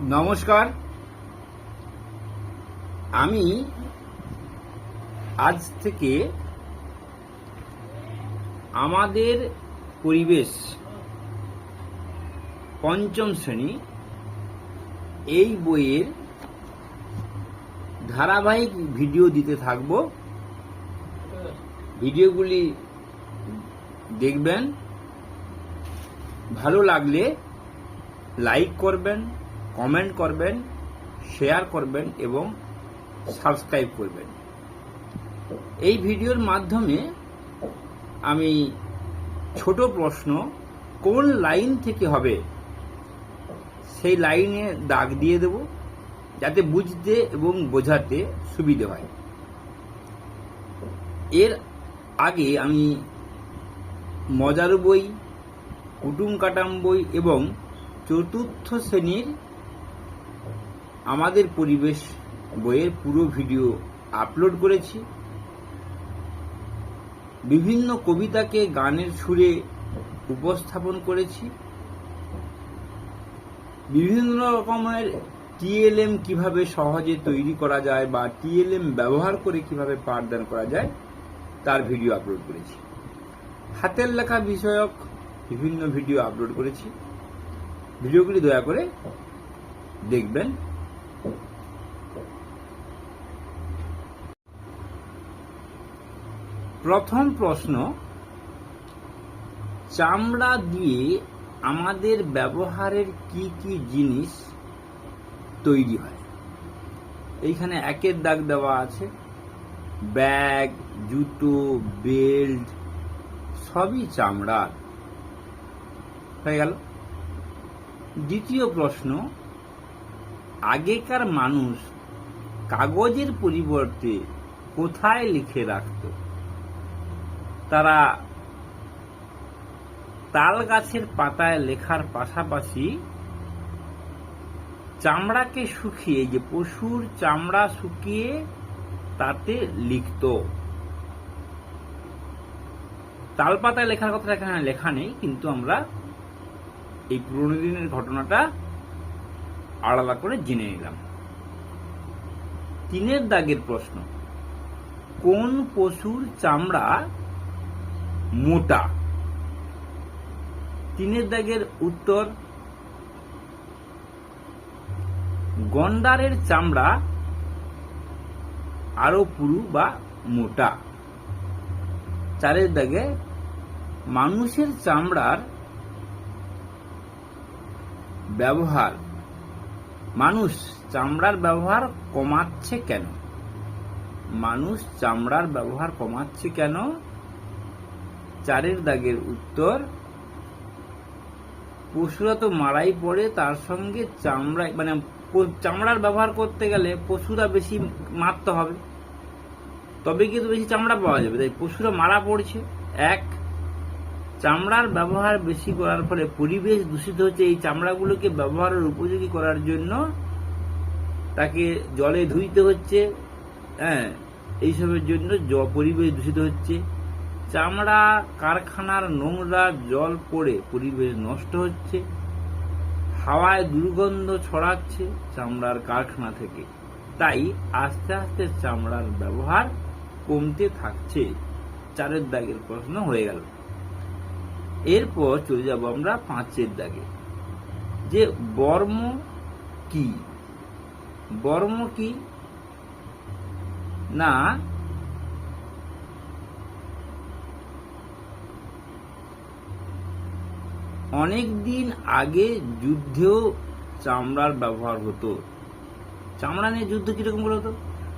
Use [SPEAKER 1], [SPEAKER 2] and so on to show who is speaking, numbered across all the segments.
[SPEAKER 1] নমস্কার। আমি আজ থেকে আমাদের পরিবেশ পঞ্চম শ্রেণি এই বইয়ের ধারাবাহিক ভিডিও দিতে থাকব। ভিডিওগুলি দেখবেন, ভালো লাগলে লাইক করবেন কমেন্ট করবেন, শেয়ার করবেন এবং সাবস্ক্রাইব করবেন। এই ভিডিওর মাধ্যমে আমি ছোট প্রশ্ন, কোন লাইন থেকে হবে? সেই লাইনে দাগ দিয়ে দেব, যাতে বুঝতে এবং বোঝাতে সুবিধে হয়। এর আগে আমি মজার বই, কুটুম কাটাম বই এবং চতুর্থ শ্রেণির আমাদের পরিবেশ বইয়ের পুরো ভিডিও আপলোড করেছি। বিভিন্ন কবিতাকে গানের সুরে উপস্থাপন করেছি। বিভিন্ন রকমের টিএলএম কীভাবে সহজে তৈরি করা যায় বা টিএলএম ব্যবহার করে কীভাবে পাঠদান করা যায়, তার ভিডিও আপলোড করেছি। হাতের লেখা বিষয়ক বিভিন্ন ভিডিও আপলোড করেছি। ভিডিওগুলি দয়া করে দেখবেন। প্রথম প্রশ্ন, চামড়া দিয়ে আমাদের ব্যবহারের কি কি জিনিস তৈরি হয়? এইখানে একের দাগ দেওয়া আছে। ব্যাগ, জুতো, বেল্ট, সবই চামড়ার হয়ে গেল। দ্বিতীয় প্রশ্ন, আগেকার মানুষ কাগজের পরিবর্তে কোথায় লিখে রাখত? তারা তাল গাছের পাতায় লেখার পাশাপাশি চামড়াকে শুকিয়ে যে পশুর চামড়া শুকিয়ে তাতে লিখত। তাল পাতায় লেখার কথা এখানে লেখা নেই, কিন্তু আমরা এই পুরনো দিনের ঘটনাটা আলাদা করে জেনে নিলাম। তিনের দাগের প্রশ্ন, কোন পশুর চামড়া মোটা। তিনের দাগের উত্তর, গন্ডারের চামড়া আরও পুরু বা মোটা। চারের দাগে মানুষের চামড়ার ব্যবহার। মানুষ চামড়ার ব্যবহার কমাচ্ছে কেন? মানুষ চামড়ার ব্যবহার কমাচ্ছে কেন? চারের দাগের উত্তর। পশুরা তো মারাই পড়ে, তার সঙ্গে চামড়া মানে চামড়ার ব্যবহার করতে গেলে পশুরা বেশি মারতে হবে। তবে কিন্তু বেশি চামড়া পাওয়া যাবে। তাই পশুরা মারা পড়ছে। এক, চামড়ার ব্যবহার বেশি করার ফলে পরিবেশ দূষিত হচ্ছে। এই চামড়াগুলোকে ব্যবহারের উপযোগী করার জন্য তাকে জলে ধুইতে হচ্ছে। হ্যাঁ এইসবের জন্য পরিবেশ দূষিত হচ্ছে। চামড়া, কারখানার নোংরা জল পড়ে পরিবেশ নষ্ট হচ্ছে, হাওয়ায় দুর্গন্ধ ছড়াচ্ছে চামড়ার কারখানা থেকে। তাই আস্তে আস্তে চামড়ার ব্যবহার কমতে থাকছে। চারের দাগের প্রশ্ন হয়ে গেল। এরপর চলে যাব আমরা পাঁচের দাগে। যে বর্ম কি? বর্ম কি? না অনেক দিন আগে যুদ্ধেও চামড়ার ব্যবহার হতো। চামড়া নিয়ে যুদ্ধ কীরকম করে হতো?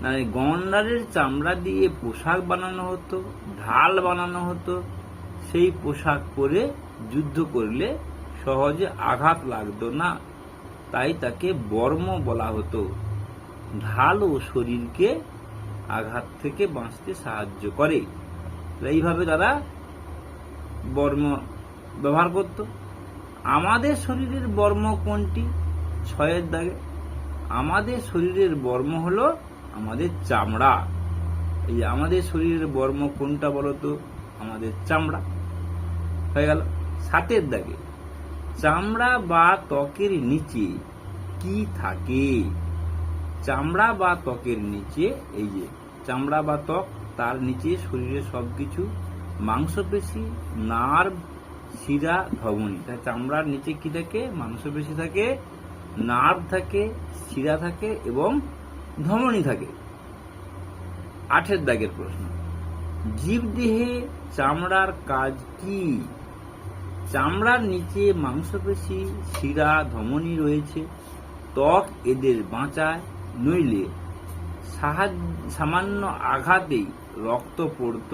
[SPEAKER 1] না গন্ডারের চামড়া দিয়ে পোশাক বানানো হতো, ঢাল বানানো হতো। সেই পোশাক পরে যুদ্ধ করলে সহজে আঘাত লাগতো না। তাই তাকে বর্ম বলা হতো। ঢাল ও শরীরকে আঘাত থেকে বাঁচতে সাহায্য করে। এইভাবে তারা বর্ম ব্যবহার করত। আমাদের শরীরের বর্ম কোনটি? ছয়ের দাগে। আমাদের শরীরের বর্ম হলো আমাদের চামড়া। এই আমাদের শরীরের বর্ম কোনটা বলতো? আমাদের চামড়া। হয়ে গেল। সাতের দাগে। চামড়া বা ত্বকের নিচে কি থাকে? চামড়া বা ত্বকের নিচে এই যে, চামড়া বা ত্বক, তার নিচে শরীরের সবকিছু, মাংসপেশি, নার্ভ শিরা ধমনী তাই চামড়ার নিচে কি থাকে? মাংসপেশি থাকে, নার্ভ থাকে, শিরা থাকে এবং ধমনী থাকে। আঠের দাগের প্রশ্ন। জীবদেহে চামড়ার কাজ কি? চামড়ার নিচে মাংসপেশি শিরা, ধমনী রয়েছে। ত্বক এদের বাঁচায়, নইলে সামান্য আঘাতেই রক্ত পড়ত।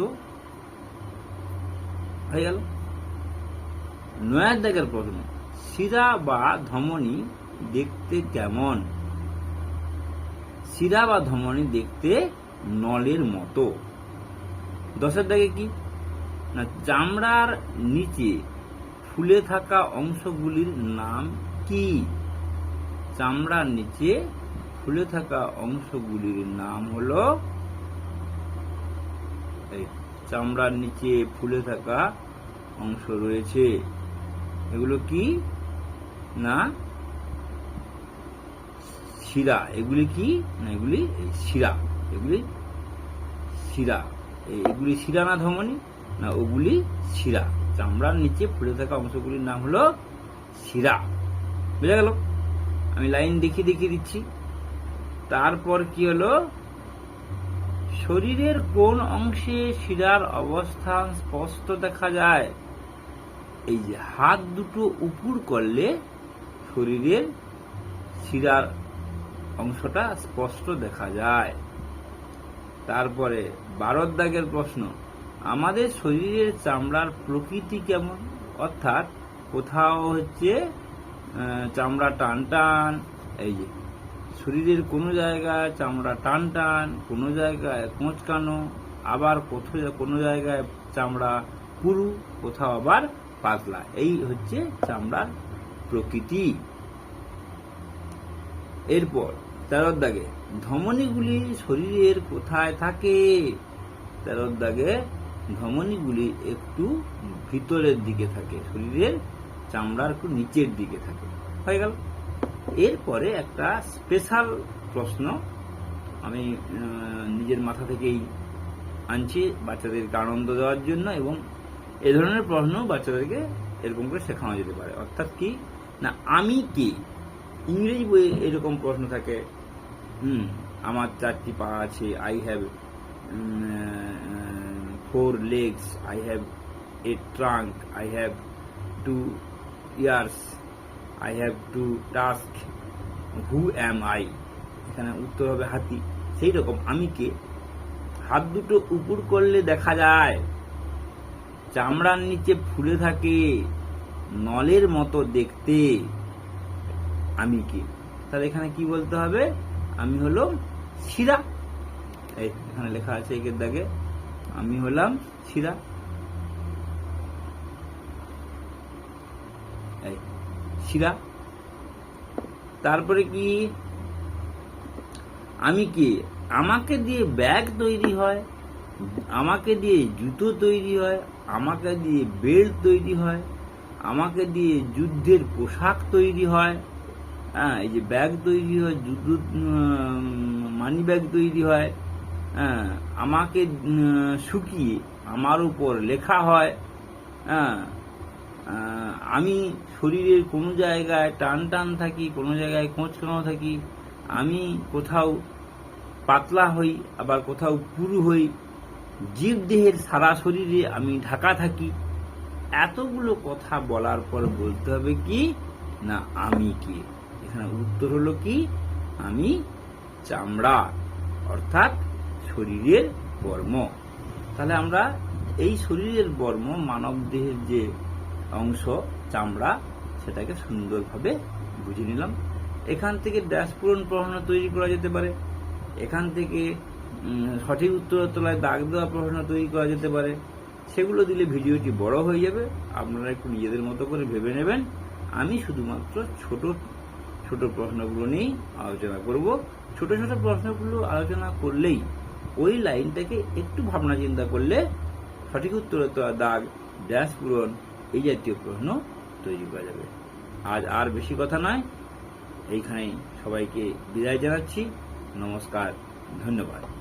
[SPEAKER 1] হয়ে গেল। নয়ার দাগের প্রশ্ন শিরা বা ধমনী দেখতে কেমন? শিরা বা ধমনী দেখতে নলের মতো। দশের দাগে কি? না, চামড়ার নিচে ফুলে থাকা অংশগুলির নাম কি? চামড়ার নিচে ফুলে থাকা অংশগুলির নাম হলো চামড়ার নিচে ফুলে থাকা অংশ রয়েছে। এগুলো কি? না? শিরা। এগুলি কি? না, এগুলি শিরা। এগুলি শিরা। এগুলি শিরা না ধমনী? না, ওগুলি শিরা। চামড়ার নিচে ফুলে থাকা অংশগুলির নাম হলো শিরা। বুঝা গেল? আমি লাইন দেখিয়ে দেখিয়ে দিচ্ছি। তারপর কি হলো? শরীরের কোন অংশে শিরার অবস্থান স্পষ্ট দেখা যায়। এই যে হাত দুটো উপুর করলে শরীরের শিরার অংশটা স্পষ্ট দেখা যায়। তারপরে বারোর দাগের প্রশ্ন, আমাদের শরীরের চামড়ার প্রকৃতি কেমন? অর্থাৎ কোথাও হচ্ছে চামড়া টান টান, এই যে, শরীরের কোনো জায়গায় চামড়া টান টান, কোনো জায়গায় কোঁচকানো, আবার কোথাও কোনো জায়গায় চামড়া পুরু, কোথাও আবার পাতলা এই হচ্ছে চামড়ার প্রকৃতি। এরপর, তেরোর দাগে, ধমনীগুলি শরীরের কোথায় থাকে? তেরোর দাগে, ধমনীগুলি একটু ভিতরের দিকে থাকে, শরীরের চামড়ার একটু নিচের দিকে থাকে। হয়ে গেল। এরপরে একটা স্পেশাল প্রশ্ন আমি নিজের মাথা থেকেই আনছি বাচ্চাদেরকে আনন্দ দেওয়ার জন্য এবং এ ধরনের প্রশ্ন বাচ্চাদেরকে এরকম করে শেখানো যেতে পারে। অর্থাৎ কি? না, আমি কে? ইংরেজি বইয়ে এরকম প্রশ্ন থাকে, হুম, আমার চারটি পা আছে I have four legs I have a trunk I have two ears I have two tusk who am I এখানে উত্তর হবে হাতি। সেই রকম আমি কে? হাত দুটো উপর করলে দেখা যায়। চামড়ার নিচে ফুলে থাকে নলের মতো দেখতে। আমি কে? তাহলে এখানে কি বলতে হবে? আমি হলো শিরা। এখানে লেখা আছে একের দাগে। আমি হলাম শিরা। শিরা। তারপরে কি? আমি কি? আমাকে দিয়ে ব্যাগ তৈরি হয়। আমাকে দিয়ে জুতো তৈরি হয়, আমাকে দিয়ে বেল্ট তৈরি হয়, আমাকে দিয়ে যুদ্ধের পোশাক তৈরি হয় হ্যাঁ এই যে ব্যাগ তৈরি হয় যুদ্ধ মানি ব্যাগ তৈরি হয় হ্যাঁ আমাকে শুকিয়ে আমার উপর লেখা হয় হ্যাঁ আমি শরীরের কোনো জায়গায় টান টান থাকি, কোনো জায়গায় কোঁচকানো থাকি, আমি কোথাও পাতলা হই, আবার কোথাও পুরু হই জীব দেহের সারা শরীরে আমি ঢাকা থাকি। এতগুলো কথা বলার পর বলতে হবে কি? না, আমি কে? এখানে উত্তর হলো কি? আমি চামড়া, অর্থাৎ শরীরের বর্ম। তাহলে আমরা এই শরীরের বর্ম মানব দেহের যে অংশ, চামড়া, সেটাকে সুন্দরভাবে বুঝে নিলাম। এখান থেকে ড্যাশ পূরণ প্রশ্ন তৈরি করা যেতে পারে। এখান থেকে সঠিক উত্তরের তলায় দাগ দেওয়া প্রশ্ন তৈরি করা যেতে পারে। সেগুলো দিলে ভিডিওটি বড় হয়ে যাবে। আপনারা একটু নিজেদের মতো করে ভেবে নেবেন। আমি শুধুমাত্র ছোট ছোট প্রশ্নগুলো নিয়েই আলোচনা করব। ছোট ছোট প্রশ্নগুলো আলোচনা করলেই ওই লাইনটাকে একটু ভাবনা চিন্তা করলে সঠিক উত্তরের তো দাগ, ড্যাশ পূরণ এই জাতীয় প্রশ্ন তৈরি করা যাবে। আজ আর বেশি কথা নয়। এইখানেই সবাইকে বিদায় জানাচ্ছি। নমস্কার, ধন্যবাদ।